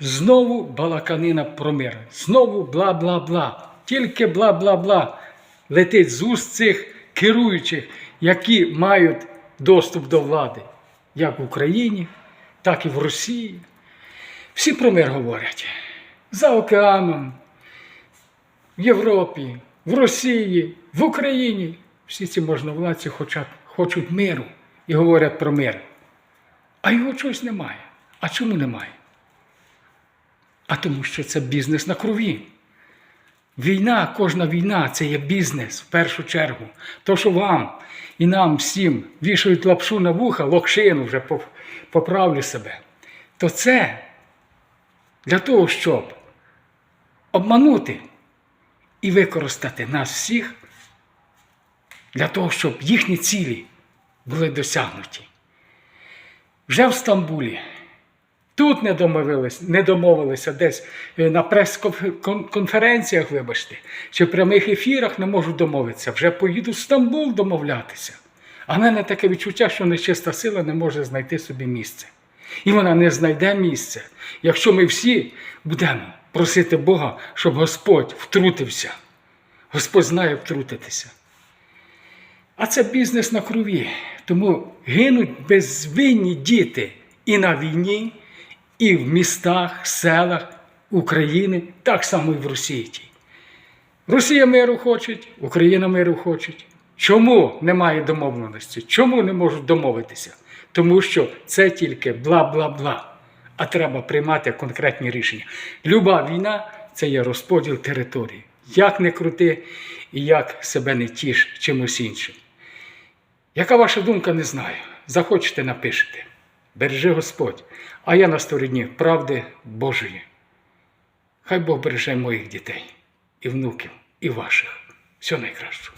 Знову балаканина про мир. Знову бла-бла-бла. Тільки бла-бла-бла летить з уст цих керуючих, які мають доступ до влади, як в Україні, так і в Росії. Всі про мир говорять. За океаном, в Європі, в Росії, в Україні. Всі ці можновладці хочуть, хочуть миру і говорять про мир. А його чогось немає. А чому немає? А тому що це бізнес на крові. Війна, кожна війна це є бізнес в першу чергу. То, що вам і нам всім вішають лапшу на вуха, локшину вже поправлю себе, то це для того, щоб обманути і використати нас всіх для того, щоб їхні цілі були досягнуті. Вже в Стамбулі Тут не домовились, не домовилися десь е, на прес-конференціях, вибачте, чи в прямих ефірах не можуть домовитися. Вже поїду в Стамбул домовлятися. А в мене таке відчуття, що нечиста сила не може знайти собі місце. І вона не знайде місце, якщо ми всі будемо просити Бога, щоб Господь втрутився. Господь знає втрутитися. А це бізнес на крові. Тому гинуть безвинні діти і на війні, і в містах, селах України, так само і в Росії. Росія миру хоче, Україна миру хоче. Чому немає домовленості? Чому не можуть домовитися? Тому що це тільки бла-бла-бла. А треба приймати конкретні рішення. Люба війна це є розподіл території. Як не крути і як себе не тіш чимось іншим. Яка ваша думка, не знаю. Захочете, напишете. Бережи Господь, а я на стороні правди Божої. Хай Бог береже моїх дітей, і внуків, і ваших. Всього найкращого.